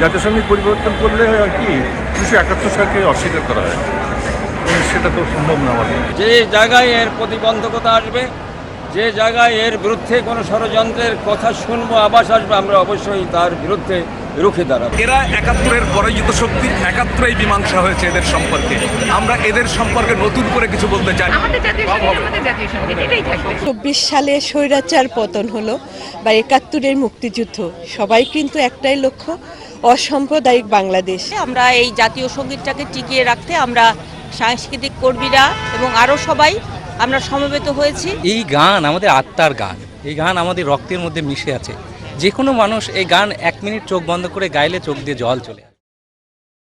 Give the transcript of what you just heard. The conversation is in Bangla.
জাতীয় সংগীত পরিবর্তন করলে আর কি উনিশশো একাত্তর সালকে অস্বীকার করা হয়। সেটা তো সম্ভব না যে জায়গায় এর প্রতিবন্ধকতা আসবে, যে জায়গায় এর বিরুদ্ধে কোনো ষড়যন্ত্রের কথা শুনব আবাস আসবে, আমরা অবশ্যই তার বিরুদ্ধে রুখে দাঁড়াবো। এরা একাত্তরের পরাজিত শক্তি একাত্তরেই মীমাংসা হয়েছে এদের সম্পর্কে। আমরা এদের সম্পর্কে নতুন করে কিছু বলতে চাই। চব্বিশ সালে স্বৈরাচার পতন হলো বা একাত্তরের মুক্তিযুদ্ধ। সবাই কিন্তু একটাই লক্ষ্য অসাম্প্রদায়িক বাংলাদেশ। আমরা এই জাতীয় সঙ্গীতটাকে টিকিয়ে রাখতে আমরা সাংস্কৃতিক কর্মীরা এবং আরও সবাই আমরা সমবেত হয়েছি। এই গান আমাদের আত্মার গান। এই গান আমাদের রক্তের মধ্যে মিশে আছে। যে কোনো মানুষ এই গান এক মিনিট চোখ বন্ধ করে গাইলে চোখ দিয়ে জল চলে